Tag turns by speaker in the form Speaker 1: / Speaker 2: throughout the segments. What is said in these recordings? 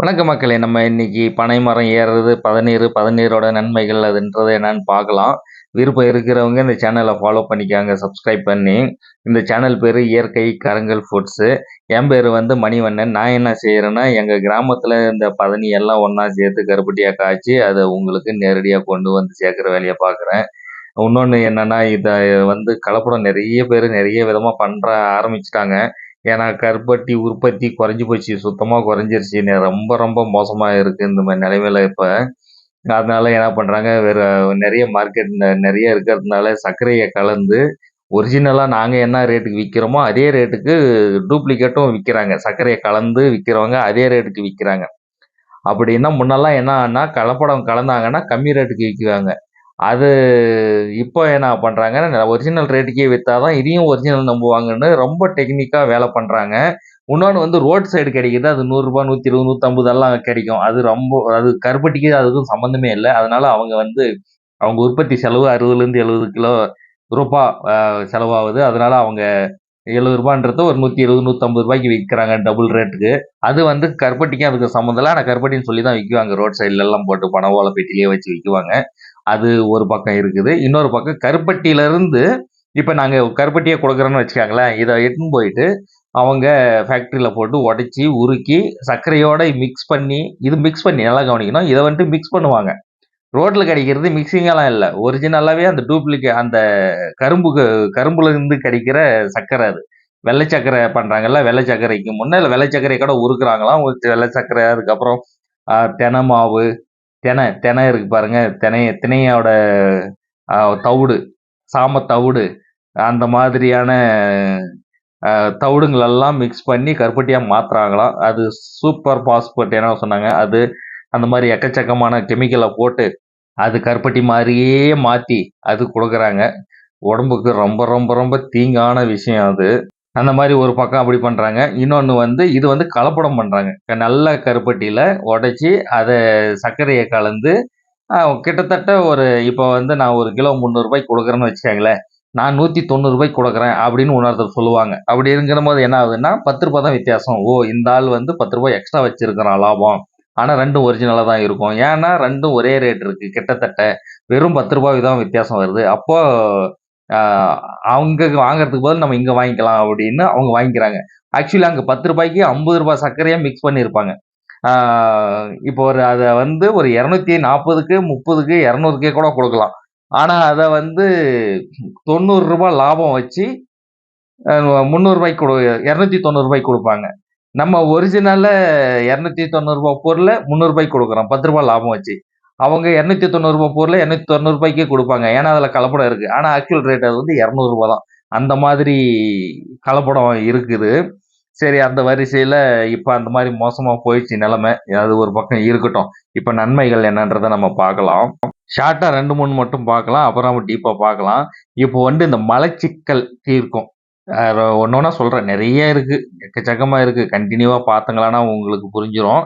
Speaker 1: வணக்க மக்களே. நம்ம இன்னைக்கு பனை மரம் ஏறுறது பதநீர் பதநீரோட நன்மைகள் அதுன்றது என்னன்னு பார்க்கலாம். விருப்பம் இருக்கிறவங்க இந்த சேனலை ஃபாலோ பண்ணிக்காங்க சப்ஸ்கிரைப் பண்ணி. இந்த சேனல் பேர் இயற்கை கருங்கல் ஃபுட்ஸு என் பேர் வந்து மணிவண்ணன். நான் என்ன செய்கிறேன்னா எங்கள் கிராமத்தில் இந்த பதனி எல்லாம் ஒன்றா சேர்த்து கருப்பட்டியாக காய்ச்சி அதை உங்களுக்கு நேரடியாக கொண்டு வந்து சேர்க்குற வேலையை பார்க்குறேன். இன்னொன்று என்னென்னா இதை வந்து கலப்படம் நிறைய பேர் நிறைய விதமாக பண்ணுற ஆரம்பிச்சிட்டாங்க. ஏன்னா கருப்பட்டி உற்பத்தி குறைஞ்சி போச்சு. சுத்தமாக குறைஞ்சிருச்சு. ரொம்ப ரொம்ப மோசமாக இருக்குது இந்த மாதிரி நிலைமையில இப்போ. அதனால என்ன பண்ணுறாங்க வேறு நிறைய மார்க்கெட் நிறைய இருக்கிறதுனால சர்க்கரையை கலந்து ஒரிஜினலாக நாங்கள் என்ன ரேட்டுக்கு விற்கிறோமோ அதே ரேட்டுக்கு டூப்ளிகேட்டும் விற்கிறாங்க சர்க்கரையை கலந்து விற்கிறவங்க அதே ரேட்டுக்கு விற்கிறாங்க அப்படின்னா முன்னெல்லாம் என்ன கலப்படம் கலந்தாங்கன்னா கம்மி ரேட்டுக்கு விற்குவாங்க அது இப்போ என்ன பண்ணுறாங்க ஒரிஜினல் ரேட்டுக்கே விற்றா தான் இதையும் ஒரிஜினல் நம்புவாங்கன்னு ரொம்ப டெக்னிக்காக வேலை பண்ணுறாங்க இன்னொன்று வந்து ரோட் சைடு கிடைக்குது அது நூறுரூபா நூற்றி இருபது நூற்றம்பதெல்லாம் கிடைக்கும். அது ரொம்ப அது கருப்பட்டிக்கு அதுக்கும் சம்மந்தமே இல்லை. அதனால் அவங்க வந்து அவங்க உற்பத்தி செலவு அறுபதுலேருந்து எழுபது கிலோ ரூபா செலவாகுது. அதனால் அவங்க எழுபது ரூபான்றது ஒரு நூற்றி இருபது நூற்றம்பது ரூபாய்க்கு விற்கிறாங்க டபுள் ரேட்டுக்கு அது வந்து கருப்பட்டிக்கும் அதுக்கு சம்மந்தம் இல்லை. ஆனால் கருப்பட்டின்னு சொல்லி தான் விற்குவாங்க ரோட் சைட்லலாம் போட்டு பண ஓலை பெட்டிலேயே வச்சு விற்குவாங்க அது ஒரு பக்கம் இருக்குது. இன்னொரு பக்கம் கருப்பட்டியிலேருந்து இப்போ நாங்கள் கருப்பட்டியை கொடுக்குறோன்னு வச்சுக்காங்களேன். இதை எடுத்துன்னு போயிட்டு அவங்க ஃபேக்ட்ரியில் போட்டு உடச்சி உருக்கி சர்க்கரையோடு மிக்ஸ் பண்ணி இது மிக்ஸ் பண்ணி நல்லா கவனிக்கணும். இதை வந்துட்டு மிக்ஸ் பண்ணுவாங்க. ரோட்டில் கிடைக்கிறது மிக்சிங்கெல்லாம் இல்லை. ஒரிஜினலாகவே அந்த டூப்ளிகே அந்த கரும்புக்கு கரும்புலேருந்து கிடைக்கிற சர்க்கரை அது. வெள்ளை சர்க்கரை பண்ணுறாங்கல்ல வெள்ளை சர்க்கரைக்கு முன்னே இல்லை வெள்ளை சர்க்கரை கூட உருக்குறாங்களாம். வெள்ளை சர்க்கரை அதுக்கப்புறம் தெனை மாவு தினை தினை இருக்கு பாருங்க. தினைய தினையோட தவிடு சாம தவிடு அந்த மாதிரியான தவிடுங்களெல்லாம் மிக்ஸ் பண்ணி கருப்பட்டியாக மாற்றுறாங்களாம் அது சூப்பர் பாஸ்போர்ட் என்ன சொன்னாங்க. அது அந்த மாதிரி எக்கச்சக்கமான கெமிக்கலை போட்டு அது கருப்பட்டி மாதிரியே மாற்றி அது கொடுக்குறாங்க. உடம்புக்கு ரொம்ப ரொம்ப ரொம்ப தீங்கான விஷயம் அது. அந்த மாதிரி ஒரு பக்கம் அப்படி பண்ணுறாங்க இன்னொன்று வந்து இது வந்து கலப்படம் பண்ணுறாங்க நல்ல கருப்பட்டியில் உடச்சி அதை சர்க்கரையை கலந்து கிட்டத்தட்ட ஒரு இப்போ வந்து நான் ஒரு கிலோ முந்நூறுபாய்க்கு கொடுக்குறேன்னு வச்சுக்கோங்களேன். நான் நூற்றி தொண்ணூறுபாய்க்கு கொடுக்குறேன் அப்படின்னு உணர்த்தர் சொல்லுவாங்க. அப்படி இருக்கிற போது என்ன ஆகுதுன்னா பத்து ரூபா தான் வித்தியாசம். ஓ இந்த ஆள் வந்து பத்து ரூபாய் எக்ஸ்ட்ரா வச்சிருக்கிறான் லாபம். ஆனால் ரெண்டும் ஒரிஜினலாக தான் இருக்கும். ஏன்னா ரெண்டும் ஒரே ரேட் இருக்குது கிட்டத்தட்ட வெறும் பத்து ரூபாய்க்கு தான் வித்தியாசம் வருது. அப்போது அவங்க வாங்குறதுக்கு பதில் நம்ம இங்கே வாங்கிக்கலாம் அப்படின்னு அவங்க வாங்கிக்கிறாங்க. ஆக்சுவலி அங்கே பத்து ரூபாய்க்கு ஐம்பது ரூபாய் சர்க்கரையாக மிக்ஸ் பண்ணியிருப்பாங்க இப்போ ஒரு அதை வந்து ஒரு இரநூத்தி நாற்பதுக்கு முப்பதுக்கு இரநூறுக்கே கூட கொடுக்கலாம். ஆனால் அதை வந்து தொண்ணூறு ரூபாய் லாபம் வச்சு முந்நூறுபாய்க்கு கொடு இரநூத்தி தொண்ணூறுபாய்க்கு கொடுப்பாங்க. நம்ம ஒரிஜினலில் இரநூத்தி தொண்ணூறுபா பொருளை முந்நூறுபாய்க்கு கொடுக்குறோம். பத்து ரூபாய் லாபம் வச்சு. அவங்க இரநூத்தி தொண்ணூறுபா பொருள் இரநூத்தி தொண்ணூறுபாய்க்கே கொடுப்பாங்க. ஏன்னா அதில் கலப்படம் இருக்குது ஆனால் ஆக்சுவல் ரேட் அது வந்து இரநூறுபா தான். அந்த மாதிரி கலப்படம் இருக்குது. சரி அந்த வரிசையில் இப்போ அந்த மாதிரி மோசமாக போயிடுச்சு நிலமை. அது ஒரு பக்கம் இருக்கட்டும். இப்போ நன்மைகள் என்னன்றதை நம்ம பார்க்கலாம். ஷார்ட்டாக ரெண்டு மூணு மட்டும் பார்க்கலாம். அப்புறம் நம்ம டீப்பாக பார்க்கலாம். இப்போ வந்து இந்த மலச்சிக்கல் தீர்க்கும். ஒன்று ஒன்றா சொல்கிறேன் நிறைய இருக்குது எக்கச்சக்கமாக இருக்குது கண்டினியூவாக பார்த்தங்களான்னா உங்களுக்கு புரிஞ்சிடும்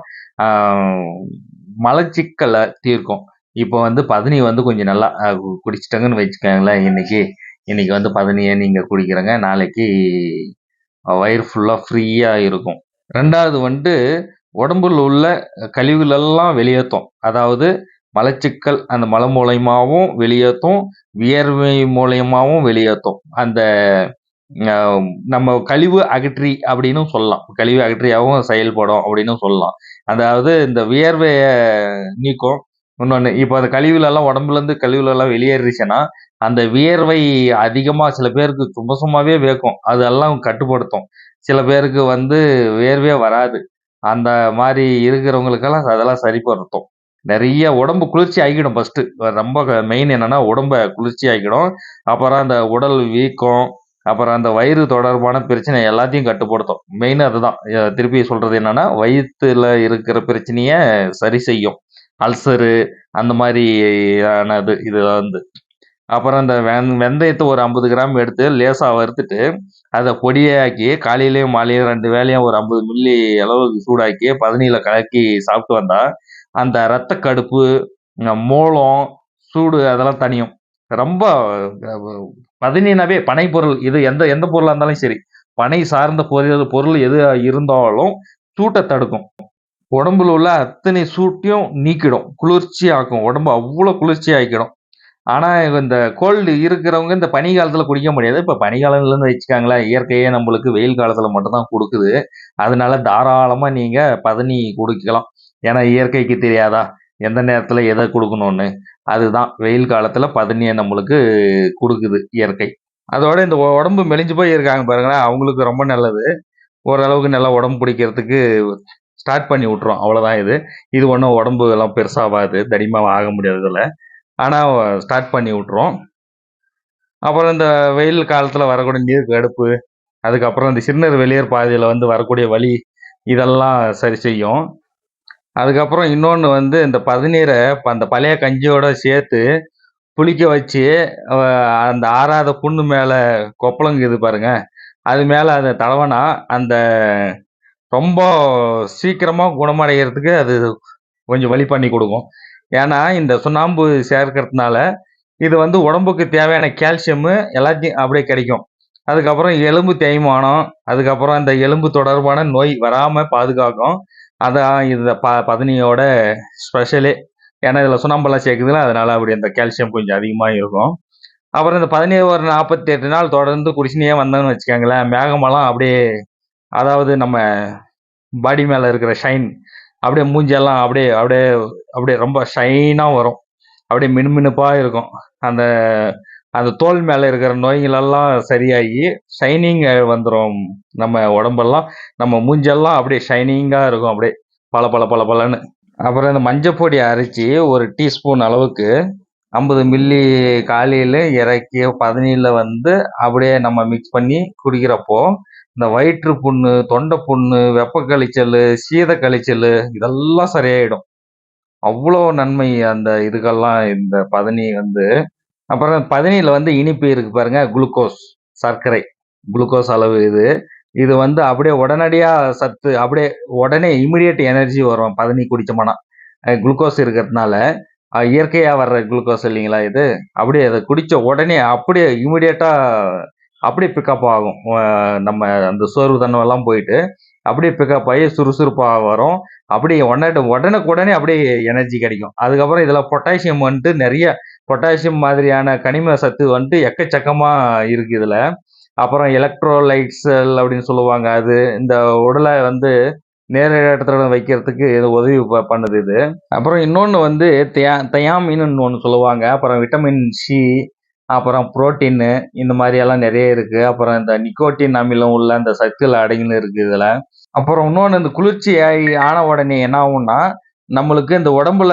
Speaker 1: மலச்சிக்கலை தீர்க்கும். இப்போ வந்து பதனி வந்து கொஞ்சம் நல்லா குடிச்சிட்டாங்கன்னு வச்சுக்கோங்களேன் இன்னைக்கு. இன்னைக்கு வந்து பதனியை நீங்கள் குடிக்கிறங்க. நாளைக்கு வயிறு ஃபுல்லாக ஃப்ரீயாக இருக்கும். ரெண்டாவது வந்து உடம்புல உள்ள கழிவுகளெல்லாம் வெளியேற்றும். அதாவது மலச்சிக்கல் அந்த மலை மூலயமாவும் வெளியேற்றும். வியர்வை மூலயமாவும் வெளியேற்றும். அந்த நம்ம கழிவு அகற்றி அப்படின்னு சொல்லலாம். கழிவு அகற்றியாகவும் செயல்படும் அப்படின்னு சொல்லலாம். அதாவது இந்த வியர்வையை நீக்கும். இன்னொன்று இப்போ அந்த கழிவுலெல்லாம் உடம்புலேருந்து கழிவுலெல்லாம் வெளியேறிச்சுன்னா அந்த வியர்வை அதிகமாக சில பேருக்கு சும்மா சும்மாவே வேக்கும். அதெல்லாம் கட்டுப்படுத்தும். சில பேருக்கு வந்து வேர்வே வராது. அந்த மாதிரி இருக்கிறவங்களுக்கெல்லாம் அதெல்லாம் சரிப்படுத்தும். நிறைய உடம்பு குளிர்ச்சி ஆகிடும் ஃபஸ்ட்டு ரொம்ப மெயின் என்னென்னா உடம்பை குளிர்ச்சி ஆகிடும். அப்புறம் அந்த உடல் வீக்கம் அப்புறம் அந்த வயிறு தொடர்பான பிரச்சனை எல்லாத்தையும் கட்டுப்படுத்தும். மெயின் அதுதான். திருப்பி சொல்கிறது என்னென்னா வயிற்றுல இருக்கிற பிரச்சனையை சரி செய்யும். அல்சரு அந்த மாதிரியானது இது வந்து. அப்புறம் அந்த வெந் வெந்தயத்தை ஒரு ஐம்பது கிராம் எடுத்து லேசாக வறுத்துட்டு அதை பொடியாக்கி காலையிலையும் மாலையும் ரெண்டு வேலையும் ஒரு ஐம்பது மில்லி அளவுக்கு சூடாக்கி பதனியில் கலக்கி சாப்பிட்டு வந்தால் அந்த இரத்த கடுப்பு மூலம் சூடு அதெல்லாம் தனியும் ரொம்ப பதினீனாவே பனை பொருள் இது எந்த எந்த பொருளாக இருந்தாலும் சரி பனை சார்ந்த பொருள் பொருள் எது இருந்தாலும் சூட்டை தடுக்கும் உடம்புல உள்ள அத்தனை சூட்டையும் நீக்கிடும். குளிர்ச்சி ஆக்கும். உடம்பு அவ்வளோ குளிர்ச்சி ஆக்கிடும். இந்த கோல்டு இருக்கிறவங்க இந்த பனி காலத்தில் குடிக்க முடியாது. இப்போ பனிக்காலம் இல்லன்னு வச்சுக்கோங்களேன். இயற்கையே நம்மளுக்கு வெயில் காலத்தில் மட்டும்தான் கொடுக்குது அதனால தாராளமாக நீங்கள் பதனி குடிக்கலாம். ஏன்னா, இயற்கைக்கு தெரியாதா? எந்த நேரத்தில் எதை கொடுக்கணும்னு அதுதான் வெயில் காலத்தில் பதனியை நம்மளுக்கு கொடுக்குது இயற்கை. அதோட இந்த உடம்பு மெலிஞ்சு போய் இருக்காங்க பாருங்களேன், அவங்களுக்கு ரொம்ப நல்லது. ஓரளவுக்கு நல்லா உடம்பு பிடிக்கிறதுக்கு ஸ்டார்ட் பண்ணி விட்டுரும். அவ்வளோதான் இது. இது ஒன்றும் உடம்பு எல்லாம் பெருசாகாது தடிமா ஆக முடியாததில்ல ஆனால் ஸ்டார்ட் பண்ணி விட்டுரும். அப்புறம் இந்த வெயில் காலத்தில் வரக்கூடிய நீர் கடுப்பு, அதுக்கப்புறம் இந்த சிறுநீர் வெளியேறு பாதையில் வந்து வரக்கூடிய வலி, இதெல்லாம் சரி செய்யும். அதுக்கப்புறம் இன்னொன்று வந்து இந்த பதநீரை அந்த பழைய கஞ்சியோட சேர்த்து புளிக்க வச்சு, அந்த ஆறாத புண்ணு மேல கொப்பளங்குது பாருங்க, அது மேலே அதை தடவனா அந்த ரொம்ப சீக்கிரமாக குணமடைகிறதுக்கு அது கொஞ்சம் வழி பண்ணி கொடுக்கும் ஏன்னா, இந்த சுண்ணாம்பு சேர்க்கறதுனால, இது வந்து உடம்புக்கு தேவையான கால்சியம் எல்லாத்தையும் அப்படியே கிடைக்கும். அதுக்கப்புறம் எலும்பு தேய்மானம், அதுக்கப்புறம் இந்த எலும்பு தொடர்பான நோய் வராமல் பாதுகாக்கும். அதான் இந்த ப பதனியோட ஸ்பெஷலே. ஏன்னா, இதில் சுண்ணாம்பெல்லாம் சேர்க்குதுல அதனால அப்படி அந்த கால்சியம் கொஞ்சம் அதிகமாக இருக்கும். அப்புறம் இந்த பதினேழு ஒரு 48 நாள் தொடர்ந்து குடிச்சினே வந்தோம்னு வச்சுக்கோங்களேன், மேகமெல்லாம் அப்படியே அதாவது நம்ம பாடி மேலே இருக்கிற ஷைன், அப்படியே மூஞ்செல்லாம் அப்படியே அப்படியே அப்படியே ரொம்ப ஷைனாக வரும். அப்படியே மினுமினுப்பாக இருக்கும். அந்த அந்த தோல் மேலே இருக்கிற நோய்களெல்லாம் சரியாகி, ஷைனிங் வந்துடும் நம்ம உடம்பெல்லாம், நம்ம மூஞ்செல்லாம் அப்படியே ஷைனிங்காக இருக்கும் அப்படியே. பளபள பளபளன்னு. அப்புறம் இந்த மஞ்சள் பொடி ஒரு 1 டீஸ்பூன் அளவுக்கு 50 மில்லி காலையில் இறக்கி பதனியில் வந்து அப்படியே நம்ம மிக்ஸ் பண்ணி குடிக்கிறப்போ, இந்த வயிற்று புண்ணு, தொண்டை புண்ணு, வெப்ப கழிச்சல் சீத கழிச்சல் இதெல்லாம் சரியாயிடும். அவ்வளோ நன்மை அந்த இதுக்கெல்லாம் இந்த பதனி வந்து. அப்புறம் பதனியில வந்து இனிப்பு இருக்கு பாருங்க, குளுக்கோஸ், சர்க்கரை. குளுக்கோஸ் அளவு இது. இது வந்து அப்படியே உடனடியாக சத்து அப்படியே உடனே இமிடியேட் எனர்ஜி வரும் பதனி குடிச்சோம்னா. குளுக்கோஸ் இருக்கிறதுனால, இயற்கையாக வர்ற குளுக்கோஸ் இல்லைங்களா இது? அப்படியே அதை குடித்த உடனே அப்படியே இமிடியேட்டாக அப்படியே பிக்கப் ஆகும். நம்ம அந்த சோர்வு தன்மைலாம் போயிட்டு, அப்படியே பிக்கப் ஆகி சுறுசுறுப்பாக வரும். அப்படியே உடனே உடனுக்குடனே அப்படியே எனர்ஜி கிடைக்கும். அதுக்கப்புறம் இதில் பொட்டாசியம் வந்துட்டு நிறைய பொட்டாசியம் மாதிரியான கனிம சத்து வந்துட்டு எக்கச்சக்கமாக இருக்கு இதில் அப்புறம் எலக்ட்ரோலைட்ஸ் அப்படின்னு சொல்லுவாங்க. அது இந்த உடலை வந்து நேரடி இடத்துல வைக்கிறதுக்கு இது உதவி ப பண்ணுது இது. அப்புறம் இன்னொன்று வந்து தியா தயாமின்னு ஒன்று சொல்லுவாங்க. அப்புறம் விட்டமின் சி, அப்புறம் புரோட்டீனு இந்த மாதிரியெல்லாம் நிறைய இருக்குது அப்புறம் இந்த நிக்கோட்டின் அமிலம் உள்ள அந்த சத்துக்கள் அடங்கின்னு இருக்குது இதில் அப்புறம் இன்னொன்று இந்த குளிர்ச்சி ஆன உடனே என்ன ஆகும்னா, நம்மளுக்கு இந்த உடம்புல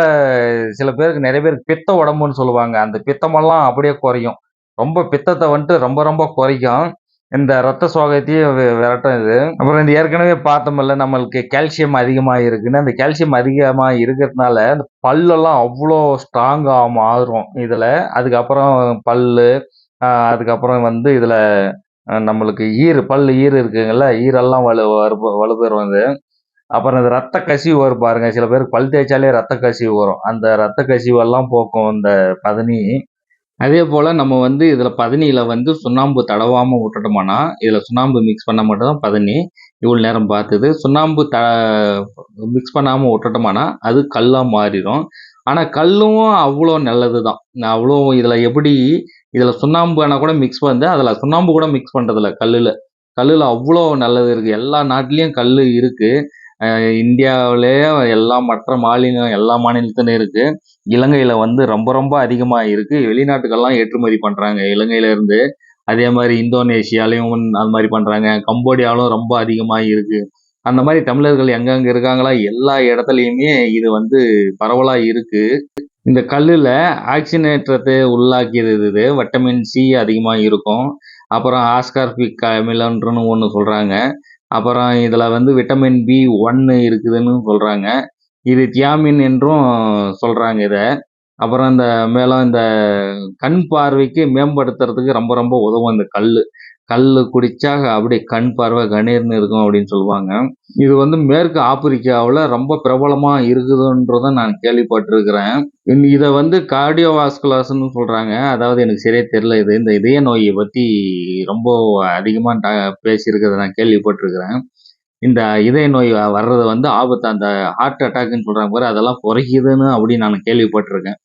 Speaker 1: சில பேருக்கு நிறைய பேருக்கு பித்த உடம்புன்னு சொல்லுவாங்க. அந்த பித்தமெல்லாம் அப்படியே குறையும். ரொம்ப பித்தத்தை வந்துட்டு ரொம்ப ரொம்ப குறைக்கும். இந்த ரத்த சோகத்தையும் விரட்டும் இது. அப்புறம் இந்த ஏற்கனவே பார்த்தோம்ல, நம்மளுக்கு கால்சியம் அதிகமாக இருக்குன்னு. அந்த கால்சியம் அதிகமாக இருக்கிறதுனால, அந்த பல்லெல்லாம் அவ்வளோ ஸ்ட்ராங்காக மாறும் இதில் அதுக்கப்புறம் பல்லு, அதுக்கப்புறம் வந்து இதில் நம்மளுக்கு ஈர் பல் ஈர் இருக்குங்கல்ல, ஈரெல்லாம் வலு வலுப்பெறும் அது அப்புறம் இந்த ரத்த கசிவு வரும் பாருங்க. சில பேருக்கு பல் தேய்ச்சாலே ரத்த கசிவு வரும். அந்த ரத்த கசிவெல்லாம் போக்கும் இந்த பதனி. அதே போல் நம்ம வந்து இதில் பதனியில் வந்து சுண்ணாம்பு தடவாமல் விட்டுட்டோம்னா, இதில் சுண்ணாம்பு மிக்ஸ் பண்ணால் மட்டும் தான் பதனி. இவ்வளோ நேரம் பார்த்தது. சுண்ணாம்பு த மிக்ஸ் பண்ணாமல் விட்டுட்டோம்னா, அது கல்லாக மாறிடும் ஆனால் கல்லும் அவ்வளோ நல்லது தான். அவ்வளோ இதில் எப்படி இதில் சுண்ணாம்பு ஆனால் கூட மிக்ஸ் வந்து அதில் சுண்ணாம்பு கூட மிக்ஸ் பண்ணுறதில்ல கல்லில் கல்லில் அவ்வளோ நல்லது இருக்குது எல்லா நாட்டிலையும் கல் இருக்குது இந்தியாவிலேயே எல்லா மற்ற மாநிலம் எல்லா மாநிலத்திலும் இருக்கு. இலங்கையில வந்து ரொம்ப ரொம்ப அதிகமாக இருக்கு. வெளிநாட்டுக்கெல்லாம் ஏற்றுமதி பண்றாங்க இலங்கையிலேருந்து அதே மாதிரி இந்தோனேஷியாலையும் அது மாதிரி பண்றாங்க. கம்போடியாவிலும் ரொம்ப அதிகமாக இருக்கு. அந்த மாதிரி தமிழர்கள் எங்கெங்க இருக்காங்களோ எல்லா இடத்துலையுமே இது வந்து பரவலா இருக்கு. இந்த கல்லில் ஆக்சினேற்றத்தை உள்ளாக்கியது இது. வைட்டமின் சி அதிகமாக இருக்கும். அப்புறம் ஆஸ்கார்பிக் அமிலம்ன்றன்னு ஒன்று சொல்கிறாங்க அப்புறம் இதில் வந்து விட்டமின் பி ஒன்னு இருக்குதுன்னு சொல்றாங்க. இது தியாமின் என்றும் சொல்றாங்க இத. அப்புறம் இந்த மேலும் இந்த கண் பார்வைக்கு மேம்படுத்துறதுக்கு ரொம்ப ரொம்ப உதவும் இந்த கல்லு. கல்லு குடித்தா அப்படியே கண் பார்வை கணீர்னு இருக்கும் அப்படின்னு சொல்லுவாங்க. இது வந்து மேற்கு ஆப்பிரிக்காவில் ரொம்ப பிரபலமாக இருக்குதுன்றத நான் கேள்விப்பட்டிருக்கிறேன். இதை வந்து கார்டியோவாஸ்குலர்ஸ்ன்னு சொல்கிறாங்க அதாவது எனக்கு சரியாக தெரியல இது. இந்த இதய நோயை பற்றி ரொம்ப அதிகமாக ட பேசியிருக்கிறத நான் கேள்விப்பட்டிருக்கிறேன். இந்த இதய நோய் வர்றது வந்து ஆபத்து. அந்த ஹார்ட் அட்டாக்குன்னு சொல்கிறாங்க பாரு, அதெல்லாம் குறைக்குதுன்னு அப்படின்னு நான் கேள்விப்பட்டிருக்கேன்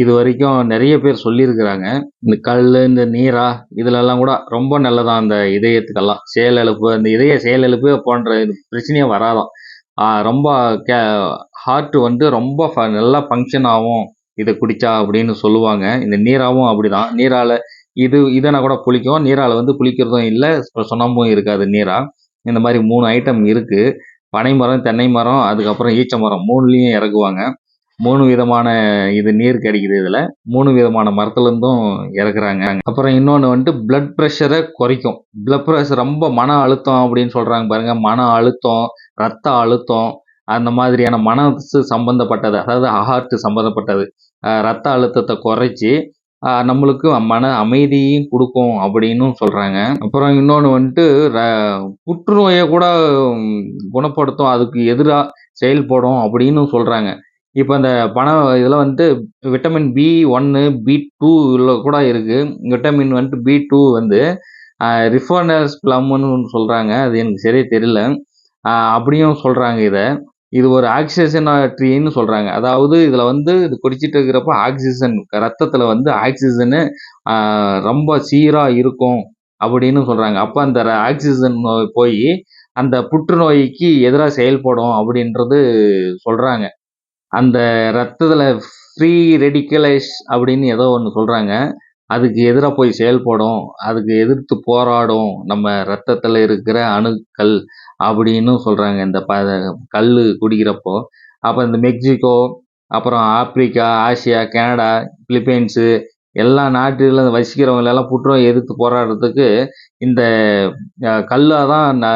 Speaker 1: இது வரைக்கும் நிறைய பேர் சொல்லியிருக்கிறாங்க. இந்த கல் இந்த நீரா இதுலலாம் கூட ரொம்ப நல்லதான் அந்த இதயத்துக்கெல்லாம். செயலிழப்பு, அந்த இதய செயலிழப்பு போன்ற பிரச்சனையே வராதான் ரொம்ப கே ஹார்ட் வந்து ரொம்ப ஃப நல்லா ஃபங்க்ஷன் ஆகும். இதை குடிச்சா அப்படின்னு சொல்லுவாங்க. இந்த நீராவும் அப்படிதான். நீரால இது இதனை கூட புளிக்கும். நீரால வந்து புளிக்கிறதும் இல்லை சுண்ணாம்பும் இருக்காது நீரா. இந்த மாதிரி மூணு ஐட்டம் இருக்கு. பனை மரம், தென்னை மரம், அதுக்கப்புறம் ஈச்ச மரம் மூணுலேயும் இறக்குவாங்க. மூணு விதமான இது நீர் கிடைக்குது இதில் மூணு விதமான மரத்துலேருந்தும் இறக்குறாங்க. அப்புறம் இன்னொன்று வந்துட்டு பிளட் ப்ரெஷரை குறைக்கும். பிளட் ப்ரெஷர் ரொம்ப மன அழுத்தம் அப்படின்னு சொல்கிறாங்க பாருங்கள் மன அழுத்தம், ரத்த அழுத்தம் அந்த மாதிரியான மனசு சம்பந்தப்பட்டது. அதாவது ஹார்ட் சம்பந்தப்பட்டது. ரத்த அழுத்தத்தை குறைச்சி நம்மளுக்கு மன அமைதியும் கொடுக்கும் அப்படின்னும் சொல்கிறாங்க அப்புறம் இன்னொன்று வந்துட்டு ர புற்றுநோயை கூட குணப்படுத்தும். அதுக்கு எதிராக செயல்படும் அப்படின்னும் சொல்கிறாங்க இப்போ இந்த பணம் இதில் வந்துட்டு விட்டமின் பி1, பி2ல கூட இருக்குது விட்டமின் வந்துட்டு பி டூ வந்து அ ரிஃபோனஸ் பிளம்னு ஒண்ணு அது எனக்கு சரியாக தெரியல. அப்படியும் சொல்கிறாங்க இதை. இது ஒரு ஆக்சிஜன் ட்ரீன்னு சொல்கிறாங்க அதாவது இதில் வந்து இது குடிச்சிட்டு இருக்கிறப்ப ஆக்சிஜன் ரத்தத்தில் வந்து ஆக்சிஜனு ரொம்ப சீராக இருக்கும் அப்படின்னு சொல்கிறாங்க அப்போ அந்த ர போய் அந்த புற்றுநோய்க்கு எதிராக செயல்படும் அப்படின்றது சொல்கிறாங்க அந்த ரத்தத்தில் ஃப்ரீ ரெடிக்கலைஸ் அப்படின்னு ஏதோ ஒன்று சொல்கிறாங்க அதுக்கு எதிராக போய் செயல்படும். அதுக்கு எதிர்த்து போராடும். நம்ம ரத்தத்தில் இருக்கிற அணுக்கள் அப்படின்னும் சொல்கிறாங்க இந்த ப கல் குடிக்கிறப்போ. அப்போ இந்த மெக்சிகோ, அப்புறம் ஆப்பிரிக்கா, ஆசியா, கனடா, பிலிப்பைன்ஸு எல்லா நாட்டில வசிக்கிறவங்களெல்லாம் புற்றுநோய் எதிர்த்து போராடுறதுக்கு இந்த கல்லாக தான் ந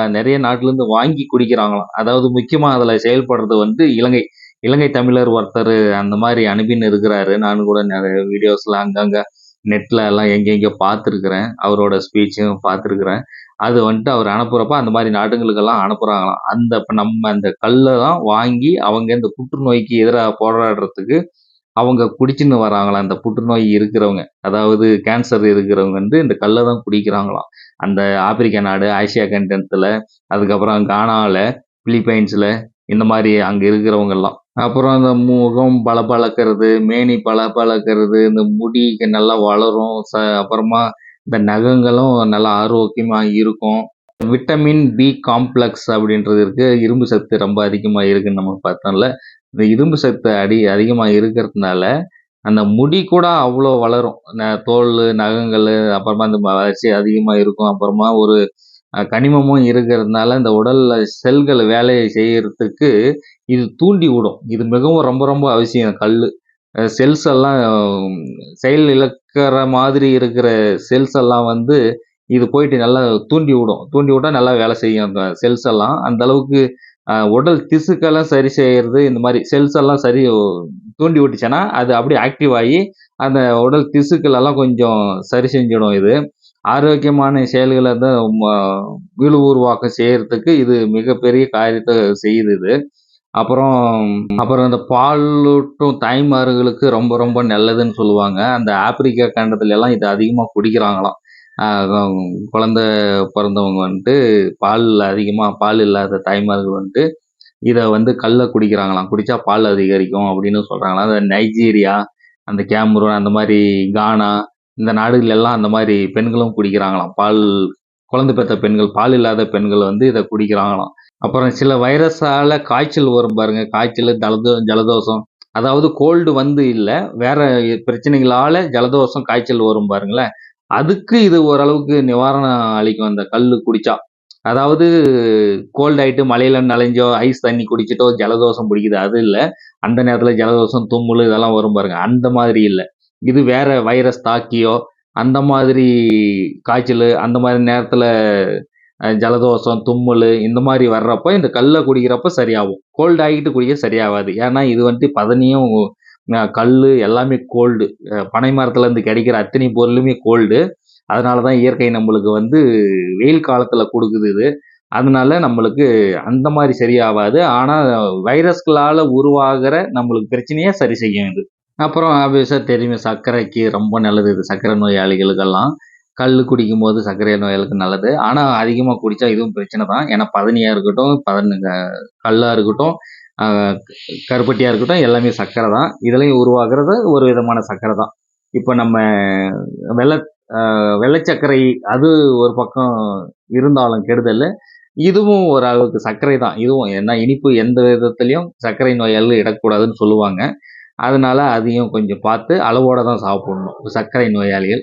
Speaker 1: நாட்டிலேருந்து வாங்கி குடிக்கிறாங்களாம். அதாவது முக்கியமாக அதில் செயல்படுறது வந்து இலங்கை. இலங்கை தமிழர் ஒருத்தர் அந்த மாதிரி அனுப்பின்னு இருக்கிறாரு. நானும் கூட நிறைய வீடியோஸ்லாம் அங்கங்கே நெட்டில் எல்லாம் எங்கெங்கே பார்த்துருக்குறேன் அவரோட ஸ்பீச்சும் பார்த்துருக்குறேன் அது வந்துட்டு அவர் அனுப்புகிறப்ப அந்த மாதிரி நாடுகளுக்கெல்லாம் அனுப்புகிறாங்களாம் அந்த இப்போ நம்ம அந்த கல்லை தான் வாங்கி அவங்க இந்த புற்றுநோய்க்கு எதிராக போராடுறதுக்கு அவங்க குடிச்சுன்னு வராங்களாம். அந்த புற்றுநோய் இருக்கிறவங்க. அதாவது கேன்சர் இருக்கிறவங்க வந்து இந்த கல்லை தான் குடிக்கிறாங்களாம். அந்த ஆப்பிரிக்கா நாடு, ஆசியா கண்டத்துல, அதுக்கப்புறம் கானாவில் பிலிப்பைன்ஸில் இந்த மாதிரி அங்கே இருக்கிறவங்கெல்லாம் அப்புறம் அந்த முகம் பளபளக்கிறது, மேனி பளபளக்கிறது, இந்த முடி நல்லா வளரும். ச அப்புறமா இந்த நகங்களும் நல்லா ஆரோக்கியமா இருக்கும். விட்டமின் பி காம்ப்ளெக்ஸ் அப்படின்றது இருக்கு. இரும்பு சத்து ரொம்ப அதிகமா இருக்குன்னு நம்ம பார்த்தோம்ல. இந்த இரும்பு சத்து அடி அதிகமா இருக்கிறதுனால, அந்த முடி கூட அவ்வளோ வளரும். ந தோல் நகங்கள் அப்புறமா இந்த வளர்ச்சி அதிகமா இருக்கும். அப்புறமா ஒரு கனிமமும் இருக்கிறதுனால, இந்த உடலில் செல்கள் வேலையை செய்கிறதுக்கு இது தூண்டி விடும். இது மிகவும் ரொம்ப ரொம்ப அவசியம் கல் செல்ஸ் எல்லாம் செயல் இழக்கிற மாதிரி இருக்கிற செல்ஸ் எல்லாம் வந்து இது போயிட்டு நல்லா தூண்டி விடும். தூண்டி விட்டால் நல்லா வேலை செய்யும் அந்த செல்ஸ் எல்லாம். அந்த அளவுக்கு உடல் திசுக்கெல்லாம் சரி செய்கிறது இந்த மாதிரி செல்ஸ் எல்லாம் சரி தூண்டி விட்டுச்சுன்னா, அது அப்படியே ஆக்டிவ் ஆகி அந்த உடல் திசுக்கள் எல்லாம் கொஞ்சம் சரி செஞ்சிடும் இது. ஆரோக்கியமான செயல்களை தான் ம மீள் உருவாக்கம் செய்யறதுக்கு இது மிகப்பெரிய காரியத்தை செய்யுது இது. அப்புறம் அப்புறம் இந்த பாலூட்டும் தாய்மார்களுக்கு ரொம்ப ரொம்ப நல்லதுன்னு சொல்லுவாங்க. அந்த ஆப்பிரிக்கா கண்டத்துல எல்லாம் இத அதிகமாக குடிக்கிறாங்களாம். குழந்த குழந்தை வந்துட்டு பால் அதிகமாக பால் இல்லாத தாய்மார்கள் வந்துட்டு, இதை வந்து கல்ல குடிக்கிறாங்களாம். குடிச்சா பால் அதிகரிக்கும் அப்படின்னு சொல்றாங்களாம். அந்த நைஜீரியா, அந்த கேமரூன் அந்த மாதிரி கானா இந்த நாடுகள் எல்லாம் அந்த மாதிரி பெண்களும் குடிக்கிறாங்களாம். பால் குழந்தை பெற்ற பெண்கள், பால் இல்லாத பெண்கள் வந்து இதை குடிக்கிறாங்களாம். அப்புறம் சில வைரஸால காய்ச்சல் வரும் பாருங்க. காய்ச்சலு, ஜலதோ ஜலதோஷம். அதாவது கோல்டு வந்து இல்லை வேற பிரச்சனைகளால ஜலதோஷம், காய்ச்சல் வரும் பாருங்களேன். அதுக்கு இது ஓரளவுக்கு நிவாரணம் அளிக்கும் இந்த கல் குடிச்சா. அதாவது கோல்ட் ஆயிட்டு மலையில நனைஞ்சோ, ஐஸ் தண்ணி குடிச்சிட்டோ ஜலதோஷம் பிடிக்குது அது இல்லை அந்த நேரத்தில் ஜலதோஷம், தும்மல் இதெல்லாம் வரும் பாருங்க. அந்த மாதிரி இல்லை இது வேற வைரஸ் தாக்கியோ, அந்த மாதிரி காய்ச்சல் அந்த மாதிரி நேரத்தில் ஜலதோஷம், தும்மல் இந்த மாதிரி வர்றப்போ இந்த கல்லை குடிக்கிறப்ப சரியாகும். கோல்ட் ஆகிட்டு குடிக்க சரியாகாது ஏன்னா இது வந்துட்டு பதனியும், கல் எல்லாமே கோல்டு. பனை மரத்துலேருந்து கிடைக்கிற அத்தனை பொருளுமே கோல்டு. அதனால தான் இயற்கை நம்மளுக்கு வந்து வெயில் காலத்தில் கொடுக்குது இது. அதனால நம்மளுக்கு அந்த மாதிரி சரியாகாது ஆனால் வைரஸ்களால் உருவாகிற நம்மளுக்கு பிரச்சனைய சரி செய்யும் இது. அப்புறம் ஆப்வியஸா தெரியுமே. சர்க்கரைக்கு ரொம்ப நல்லது இது. சர்க்கரை நோயாளிகளுக்கெல்லாம். கல் குடிக்கும்போது சர்க்கரை நோயாளிக்கு நல்லது. ஆனால் அதிகமாக குடித்தா இதுவும் பிரச்சனை தான். ஏன்னா பதனியாக இருக்கட்டும் பதனி கல்லாக இருக்கட்டும் கருப்பட்டியாக இருக்கட்டும் எல்லாமே சர்க்கரை தான். இதுலேயும் உருவாகிறது ஒரு விதமான சர்க்கரை தான். இப்போ நம்ம வெள்ளை ஆஹ் வெள்ளை சர்க்கரை அது ஒரு பக்கம் இருந்தாலும் கெடுதல். இதுவும் ஒரு அளவுக்கு சர்க்கரை தான். இதுவும் ஏன்னா இனிப்பு எந்த விதத்துலையும் சர்க்கரை நோயால் இடக்கூடாதுன்னு சொல்லுவாங்க. அதனால அதையும் கொஞ்சம் பார்த்து அளவோட தான் சாப்பிடணும். சர்க்கரை நோயாளிகள்.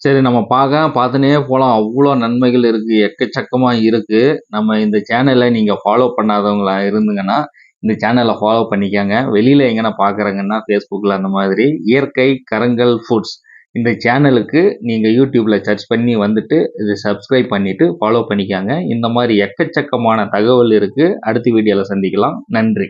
Speaker 1: சரி நம்ம பார்க்க பார்த்துனே போகலாம் அவ்வளோ நன்மைகள் இருக்குது எக்கச்சக்கமாக இருக்குது நம்ம இந்த சேனலை நீங்கள் ஃபாலோ பண்ணாதவங்களா இருந்தீங்கன்னா இந்த சேனலை ஃபாலோ பண்ணிக்கோங்க. வெளியில் எங்கன்னா பார்க்குறாங்கன்னா ஃபேஸ்புக்கில் அந்த மாதிரி இயற்கை கரங்கள் ஃபுட்ஸ் இந்த சேனலுக்கு நீங்கள் யூடியூப்பில் சர்ச் பண்ணி வந்துட்டு இதை சப்ஸ்கிரைப் பண்ணிவிட்டு ஃபாலோ பண்ணிக்காங்க. இந்த மாதிரி எக்கச்சக்கமான தகவல் இருக்குது அடுத்த வீடியோவில் சந்திக்கலாம். நன்றி.